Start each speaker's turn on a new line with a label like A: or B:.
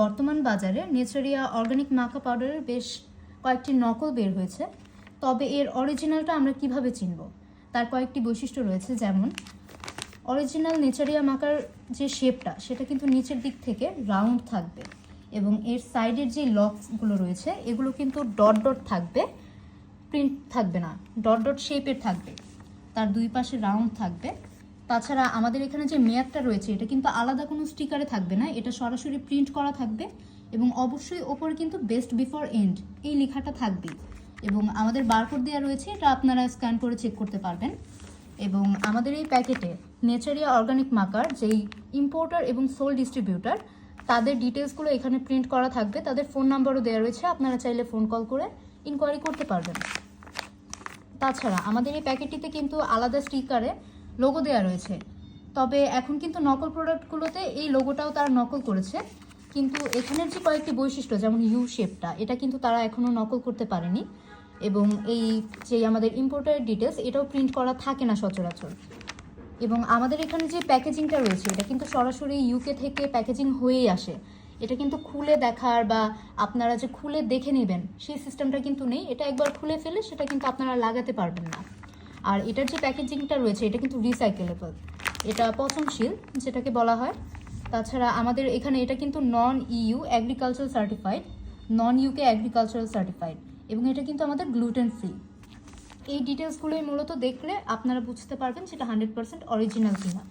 A: বর্তমান বাজারে নেচারিয়া অর্গানিক মাখা পাউডারের বেশ কয়েকটি নকল বের হয়েছে। তবে এর অরিজিনালটা আমরা কীভাবে চিনব? তার কয়েকটি বৈশিষ্ট্য রয়েছে, যেমন অরিজিনাল নেচারিয়া মাকার যে শেপটা, সেটা কিন্তু নিচের দিক থেকে রাউন্ড থাকবে এবং এর সাইডের যে লকসগুলো রয়েছে, এগুলো কিন্তু ডট ডট থাকবে, প্রিন্ট থাকবে না, ডট ডট শেপের থাকবে। তার দুই পাশে রাউন্ড থাকবে। তাছাড়া আমাদের এখানে যে মেয়াদটা রয়েছে, এটা কিন্তু আলাদা কোনো স্টিকারে থাকবে না, এটা সরাসরি প্রিন্ট করা থাকবে এবং অবশ্যই ওপরে কিন্তু বেস্ট বিফোর এন্ড এই লেখাটা থাকবেই। এবং আমাদের বারকোড দেওয়া রয়েছে, এটা আপনারা স্ক্যান করে চেক করতে পারবেন। এবং আমাদের এই প্যাকেটে নেচারিয়া অর্গানিক মাকার যেই ইম্পোর্টার এবং সোল ডিস্ট্রিবিউটার তাদের ডিটেলসগুলো এখানে প্রিন্ট করা থাকবে। তাদের ফোন নাম্বারও দেওয়া রয়েছে, আপনারা চাইলে ফোন কল করে ইনকোয়ারি করতে পারবেন। তাছাড়া আমাদের এই প্যাকেটটিতে কিন্তু আলাদা স্টিকারে লোগো দেওয়া রয়েছে। তবে এখন কিন্তু নকল প্রোডাক্টগুলোতে এই লোগোটাও তারা নকল করেছে। কিন্তু এখানের যে কয়েকটি বৈশিষ্ট্য, যেমন ইউ শেপটা এটা কিন্তু তারা এখনও নকল করতে পারেনি। এবং এই যে আমাদের ইম্পোর্টারের ডিটেলস এটাও প্রিন্ট করা থাকে না সচরাচর। এবং আমাদের এখানে যে প্যাকেজিংটা রয়েছে, এটা কিন্তু সরাসরি ইউকে থেকে প্যাকেজিং হয়েই আসে। এটা কিন্তু খুলে দেখার বা আপনারা যে খুলে দেখে নেবেন, সেই সিস্টেমটা কিন্তু নেই। এটা একবার খুলে ফেলে, সেটা কিন্তু আপনারা লাগাতে পারবেন না। আর এটার যে প্যাকেজিংটা রয়েছে, এটা কিন্তু রিসাইকেলেবল এটা পচনশীল, যেটাকে বলা হয়। তাছাড়া আমাদের এখানে এটা কিন্তু non EU agricultural certified non UK agricultural certified এবং এটা কিন্তু আমাদের গ্লুটেন ফ্রি এই ডিটেলসগুলোই মূলত দেখলে আপনারা বুঝতে পারবেন সেটা হান্ড্রেড পার্সেন্ট অরিজিনাল কিনা।